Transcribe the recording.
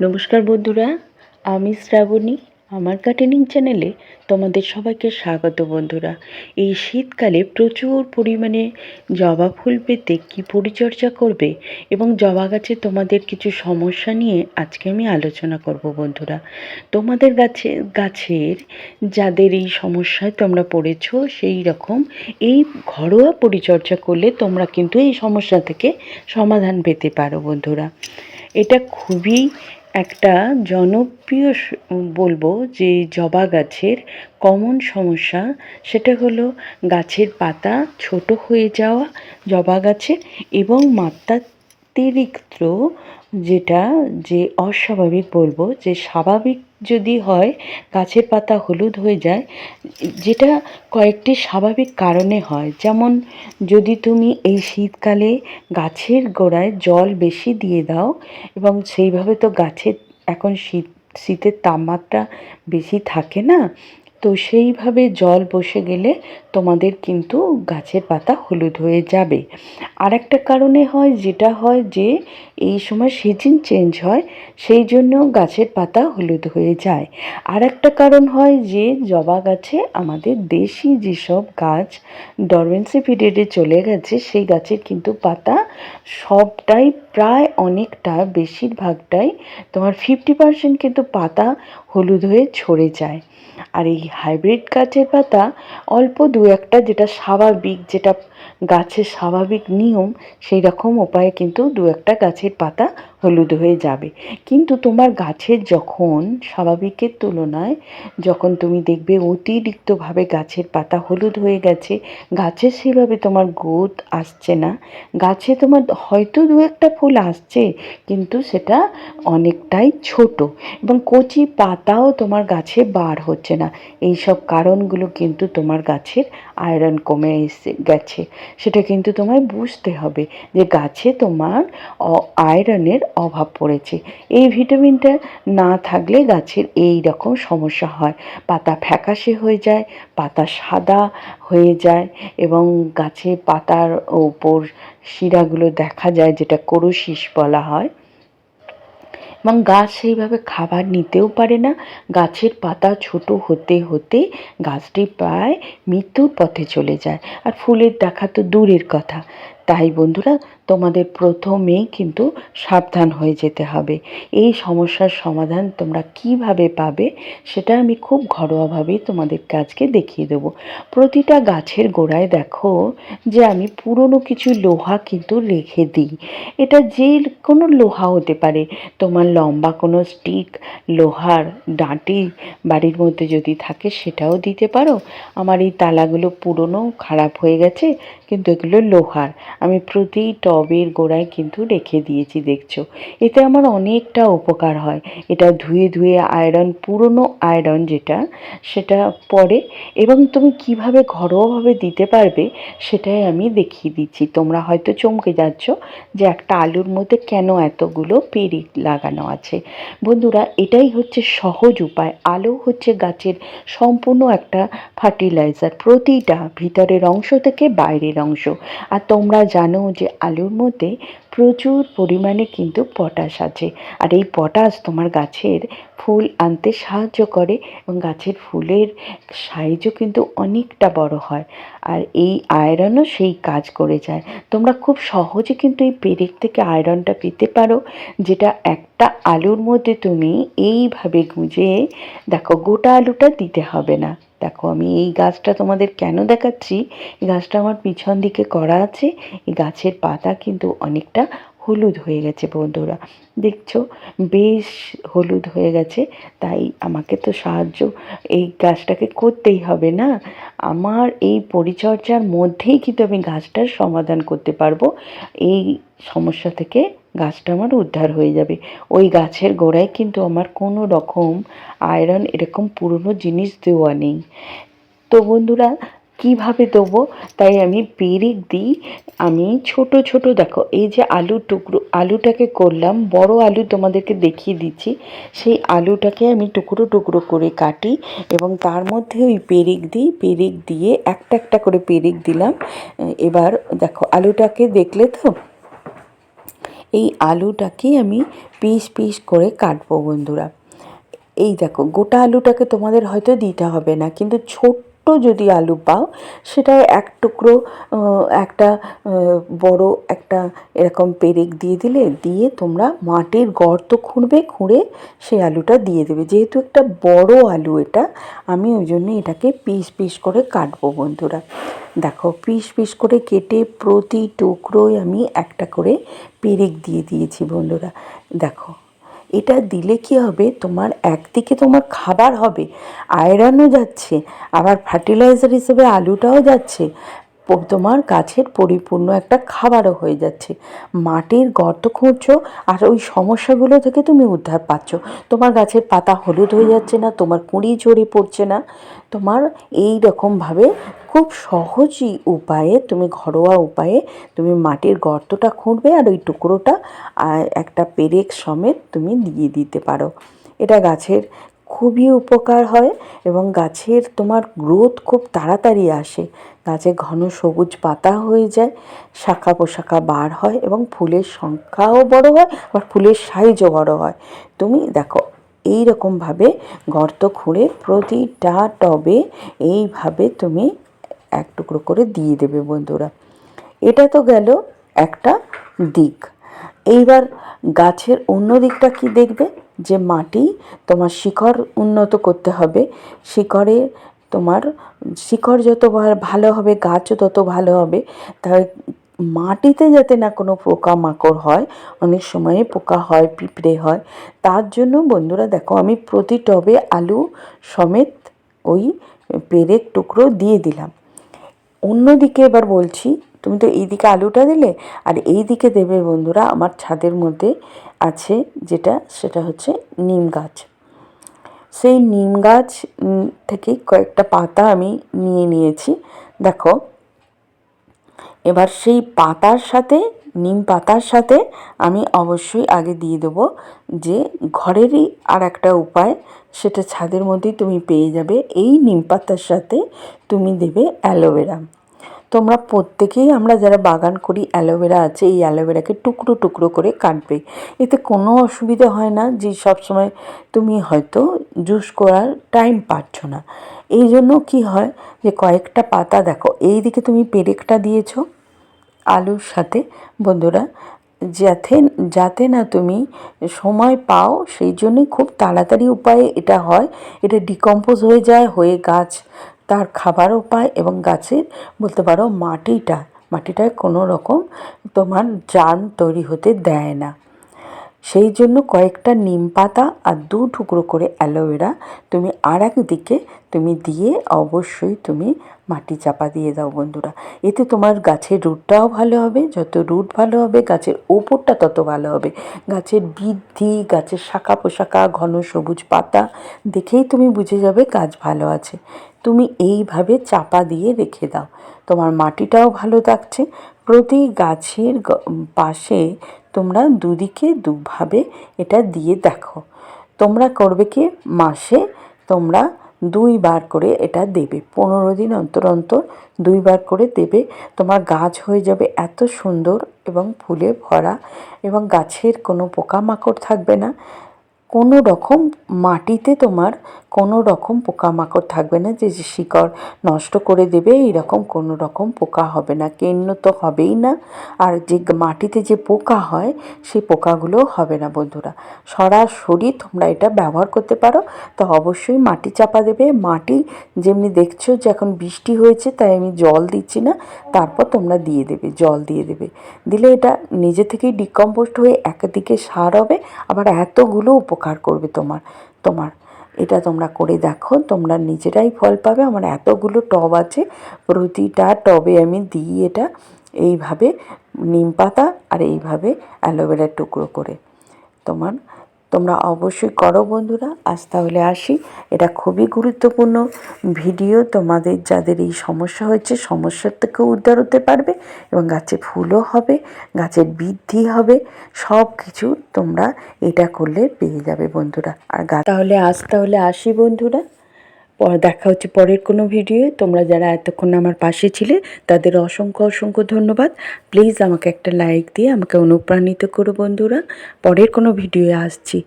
নমস্কার বন্ধুরা, আমি শ্রাবণী, আমার গার্ডেনিং চ্যানেলে তোমাদের সবাইকে স্বাগত বন্ধুরা। এই শীতকালে প্রচুর পরিমাণে জবা ফুল পেতে কী পরিচর্যা করবে এবং জবা গাছে তোমাদের কিছু সমস্যা নিয়ে আজকে আমি আলোচনা করব বন্ধুরা। তোমাদের গাছে, গাছের যাদের এই সমস্যায় তোমরা পড়েছ, সেই রকম এই ঘরোয়া পরিচর্যা করলে তোমরা কিন্তু এই সমস্যা থেকে সমাধান পেতে পারো বন্ধুরা। এটা খুবই একটা জনপ্রিয় বলব যে জবা গাছের কমন সমস্যা সেটা হলো গাছের পাতা ছোট হয়ে যাওয়া জবা গাছে এবং মাত্রাতিরিক্ত যেটা যে অস্বাভাবিক বলব, যে স্বাভাবিক যদি হয়, গাছের পাতা হলুদ হয়ে যায়, যেটা কয়েকটি স্বাভাবিক কারণে হয়। যেমন যদি তুমি এই শীতকালে গাছের গোড়ায় জল বেশি দিয়ে দাও এবং সেইভাবে তো গাছের এখন শীত, শীতের তাপমাত্রা বেশি থাকে না, তো সেইভাবে জল বসে গেলে তোমাদের কিন্তু গাছের পাতা হলুদ হয়ে যাবে। আর একটা কারণে হয়, যেটা হয় যে এই সময় সিজন চেঞ্জ হয়, সেই জন্য গাছের পাতা হলুদ হয়ে যায়। আর একটা কারণ হয় যে জবা গাছে আমাদের দেশি যেসব গাছ ডরমেন্সি পিরিয়ডে চলে গেছে, সেই গাছের কিন্তু পাতা সবটাই প্রায় অনেকটা, বেশিরভাগটাই তোমার ফিফটি পার্সেন্ট কিন্তু পাতা হলুদ হয়ে ছড়ে যায়। আর এই হাইব্রিড গাছের পাতা অল্প দু একটা যেটা স্বাভাবিক, যেটা গাছের স্বাভাবিক নিয়ম, সেই রকম উপায়ে কিন্তু দু একটা গাছের পাতা হলুদ হয়ে যাবে। কিন্তু তোমার গাছের যখন স্বাভাবিকের তুলনায় যখন তুমি দেখবে অতিরিক্তভাবে গাছের পাতা হলুদ হয়ে গেছে, গাছে সেভাবে তোমার গ্রোথ আসছে না। গাছে তোমার হয়তো দু একটা ফুল আসছে, কিন্তু সেটা অনেকটাই ছোট এবং কচি পাতাও তোমার গাছে বার হচ্ছে না। এই সব কারণগুলো কিন্তু তোমার গাছের আয়রন কমে এসে গেছে। সেটা কিন্তু তোমায় বুঝতে হবে যে গাছে তোমার আয়রনের অভাব পড়েছে। এই ভিটামিনটা না থাকলে গাছের এই রকম সমস্যা হয়। পাতা ফ্যাকাশে হয়ে যায়, পাতা সাদা হয়ে যায় এবং গাছে পাতার ওপর শিরাগুলো দেখা যায় যেটা কোরোসিস বলা হয়। এবং গাছ সেইভাবে খাবার নিতেও পারে না। গাছের পাতা ছোট হতে হতে গাছটি প্রায় মৃত্যুর পথে চলে যায়। আর ফুলের দেখা তো দূরের কথা। তাই বন্ধুরা তোমাদের প্রথমেই কিন্তু সাবধান হয়ে যেতে হবে। এই সমস্যার সমাধান তোমরা কীভাবে পাবে সেটা আমি খুব ঘরোয়াভাবেই তোমাদের আজকে দেখিয়ে দেবো। প্রতিটা গাছের গোড়ায় দেখো যে আমি পুরনো কিছু লোহা কিন্তু রেখে দিই। এটা যে কোনো লোহা হতে পারে। তোমার লম্বা কোনো স্টিক লোহার ডাঁটি বাড়ির মধ্যে যদি থাকে সেটাও দিতে পারো। আমার এই তালাগুলো পুরনো, খারাপ হয়ে গেছে, কিন্তু এগুলো লোহার। আমি প্রতি টবের গোড়ায় কিন্তু রেখে দিয়েছি, দেখছ। এতে আমার অনেকটা উপকার হয়। এটা ধুয়ে ধুয়ে আয়রন, পুরনো আয়রন যেটা, সেটা পড়ে এবং তুমি কীভাবে ঘরোয়াভাবে দিতে পারবে সেটাই আমি দেখিয়ে দিচ্ছি। তোমরা হয়তো চমকে যাচ্ছ যে একটা আলুর মধ্যে কেন এতগুলো পেরিক লাগানো আছে। বন্ধুরা, এটাই হচ্ছে সহজ উপায়। আলু হচ্ছে গাছের সম্পূর্ণ একটা ফার্টিলাইজার, প্রতিটা ভিতরের অংশ থেকে বাইরের অংশ। আর তোমরা জানো যে আলুর মধ্যে প্রচুর পরিমাণে কিন্তু পটাশ আছে। আর এই পটাশ তোমার গাছের ফুল আনতে সাহায্য করে এবং গাছের ফুলের সাইজও কিন্তু অনেকটা বড় হয়। আর এই আয়রনও সেই কাজ করে যায়। তোমরা খুব সহজে কিন্তু এই পেরেক থেকে আয়রনটা পেতে পারো, যেটা একটা আলুর মধ্যে তুমি এইভাবে গুঁজে, দেখো গোটা আলুটা দিতে হবে না। দেখো আমি এই গাছটা তোমাদের কেন দেখাচ্ছি? এই গাছটা আমার পিছন দিকে করা আছে, এই গাছের পাতা কিন্তু অনেকটা হলুদ হয়ে গেছে বন্ধুরা। দেখছ, বেশ হলুদ হয়ে গেছে, তাই আমাকে তো সাহায্য এই গাছটাকে করতেই হবে না? আমার এই পরিচর্যার মধ্যেই কিন্তু আমি গাছটার সমাধান করতে পারব। এই সমস্যা থেকে গাছটা আমার উদ্ধার হয়ে যাবে। ওই গাছের গোড়ায় কিন্তু আমার কোনো রকম আয়রন এরকম পুরনো জিনিস দেওয়া নেই। তো বন্ধুরা, কীভাবে দেবো? তাই আমি পেরেক দিই। আমি ছোট ছোট, দেখো, এই যে আলুর টুকরো, আলুটাকে করলাম, বড় আলু তোমাদেরকে দেখিয়ে দিচ্ছি। সেই আলুটাকে আমি টুকরো টুকরো করে কাটি এবং তার মধ্যে ওই পেরেক দিই, পেরেক দিয়ে একটা একটা করে পেরেক দিলাম। এবার দেখো, আলুটাকে দেখলে তো এই আলুটাকে আমি পিস পিস করে কাটবো বন্ধুরা। এই দেখো, গোটা আলুটাকে তোমাদের হয়তো দিতে হবে না, কিন্তু ছোট্ট যদি আলু পাও সেটা এক টুকরো একটা বড় একটা এরকম পেরেক দিয়ে দিলে, দিয়ে তোমরা মাটির গর্ত খুঁড়বে, খুঁড়ে সেই আলুটা দিয়ে দেবে। যেহেতু একটা বড় আলু এটা, আমি ওই জন্য এটাকে পিস পিস করে কাটবো বন্ধুরা। দেখো, পিস পিস করে কেটে প্রতি টুকরোয় আমি একটা করে পেরেক দিয়ে দিয়েছি বন্ধুরা। দেখো এটা দিলে কি হবে? তোমার একদিকে তোমার খাবার হবে, আয়রনও যাচ্ছে, আবার ফার্টিলাইজার হিসেবে আলুটাও যাচ্ছে। তোমার গাছের পরিপূর্ণ একটা খাবারও হয়ে যাচ্ছে। মাটির গর্ত খুঁড়ছো আর ওই সমস্যাগুলো থেকে তুমি উদ্ধার পাচ্ছ। তোমার গাছের পাতা হলুদ হয়ে যাচ্ছে না, তোমার কুঁড়ি ঝরে পড়ছে না। তোমার এই রকমভাবে খুব সহজই উপায়ে, তুমি ঘরোয়া উপায়ে তুমি মাটির গর্তটা খুঁড়বে আর ওই টুকরোটা একটা পেরেক সমেত তুমি দিয়ে দিতে পারো। এটা গাছের খুবই উপকার হয় এবং গাছের তোমার গ্রোথ খুব তাড়াতাড়ি আসে। গাছে ঘন সবুজ পাতা হয়ে যায়, শাখা পোশাখা বার হয় এবং ফুলের সংখ্যাও বড় হয়, আবার ফুলের সাইজও বড় হয়। তুমি দেখো এই রকমভাবে গর্ত খুঁড়ে প্রতিটা টবে এইভাবে তুমি এক টুকরো করে দিয়ে দেবে বন্ধুরা। এটা তো গেল একটা দিক। এইবার গাছের অন্য দিকটা কি দেখবে? যে মাটি তোমার শিকড় উন্নত করতে হবে শিকড়ে তোমার শিকড় যত ভালো হবে, গাছও তত ভালো হবে, তাই মাটিতে যাতে না কোনো পোকা মাকড় হয়, অনেক সময়ে পোকা হয়, পিঁপড়ে হয়, তার জন্য বন্ধুরা দেখো আমি প্রতি টবে আলু সমেত ওই পেরেক টুকরো দিয়ে দিলাম। অন্যদিকে এবার বলছি তুমি তো এইদিকে আলুটা দিলে, আর এই দিকে দেবে বন্ধুরা আমার ছাদের মধ্যে আছে যেটা, সেটা হচ্ছে নিম গাছ। সেই নিম গাছ থেকে কয়েকটা পাতা আমি নিয়ে নিয়েছি। দেখো, এবার সেই পাতার সাথে, নিম পাতার সাথে আমি অবশ্যই আগে দিয়ে দেবো যে ঘরেরই আর একটা উপায়, সেটা ছাদের মধ্যেই তুমি পেয়ে যাবে। এই নিম পাতার সাথে তুমি দেবে অ্যালোভেরা। তোমরা প্রত্যেকেই আমরা যারা বাগান করি, অ্যালোভেরা আছে, এই অ্যালোভেরাকে টুকরো টুকরো করে কাটবে। এতে কোনো অসুবিধা হয় না যে সবসময় তুমি হয়তো জুস করার টাইম পাচ্ছ না। এই জন্য কি হয় যে কয়েকটা পাতা, দেখো, এই দিকে তুমি পেরেকটা দিয়েছ, আলুর সাথে। বন্ধুরা, যাতে যাতে না তুমি সময় পাও, সেই জন্যই খুব তাড়াতাড়ি উপায়ে এটা হয়। এটা ডিকম্পোজ হয়ে যায়, হয়ে গাছ তার খাবারও পায় এবং গাছের, বলতে পারো মাটিটা, মাটিটায় কোনো রকম তোমার জার্ম তৈরি হতে দেয় না। সেই জন্য কয়েকটা নিম পাতা আর দু টুকরো করে অ্যালোভেরা তুমি আর দিকে তুমি দিয়ে অবশ্যই তুমি মাটি চাপা দিয়ে দাও বন্ধুরা। এতে তোমার গাছের রুটটাও ভালো হবে, যত রুট ভালো হবে, গাছের ওপরটা তত ভালো হবে। গাছের বৃদ্ধি, গাছের শাখা পোশাখা, ঘন সবুজ পাতা, দেখেই তুমি বুঝে যাবে গাছ ভালো আছে। তুমি এইভাবে চাপা দিয়ে রেখে দাও। তোমার মাটিটাও ভালো থাকছে। প্রতি গাছের পাশে তোমরা দুদিকে দুভাবে এটা দিয়ে দেখো। তোমরা করবে কি? মাসে তোমরা দুইবার করে এটা দেবে। পনেরো দিন অন্তর অন্তর দুইবার করে দেবে। তোমার গাছ হয়ে যাবে এত সুন্দর এবং ফুলে ভরা এবং গাছের কোনো পোকামাকড় থাকবে না। কোনো রকম মাটিতে তোমার কোনো রকম পোকামাকড় থাকবে না, যে শিকড় নষ্ট করে দেবে এরকম কোনো রকম পোকা হবে না, কেন্ন তো হবেই না। আর যে মাটিতে যে পোকা হয়, সেই পোকাগুলো হবে না বন্ধুরা। সরাসরি তোমরা এটা ব্যবহার করতে পারো। তো অবশ্যই মাটি চাপা দেবে। মাটি যেমনি দেখছ যে এখন বৃষ্টি হয়েছে, তাই আমি জল দিচ্ছি না। তারপর তোমরা দিয়ে দেবে, জল দিয়ে দেবে। দিলে এটা নিজে থেকেই ডিকম্পোস্ট হয়ে একদিকে সার হবে, আবার এতগুলো উপকার করবে তোমার তোমার। এটা তোমরা করে দেখো, তোমরা নিজেরাই ফল পাবে। আমার এতগুলো টব আছে, প্রতিটা টবে আমি দিই এটা এইভাবে, নিম পাতা আর এইভাবে অ্যালোভেরার টুকরো করে। তোমার তোমরা অবশ্যই করো বন্ধুরা। আজ তাহলে আসি। এটা খুবই গুরুত্বপূর্ণ ভিডিও। তোমাদের যাদের এই সমস্যা হয়েছে, সমস্যার থেকে উদ্ধার হতে পারবে এবং গাছে ফুলও হবে, গাছের বৃদ্ধি হবে সব কিছু তোমরা এটা করলে পেয়ে যাবে বন্ধুরা। আর গাছ তাহলে আজ তাহলে আসি বন্ধুরা। দেখা হচ্ছে পরের কোনো ভিডিওয়ে তোমরা যারা এতক্ষণ আমার পাশে ছিলে, তাদের অসংখ্য অসংখ্য ধন্যবাদ। প্লিজ আমাকে একটা লাইক দিয়ে আমাকে অনুপ্রাণিত করো বন্ধুরা। পরের কোনো ভিডিওয়ে আসছি।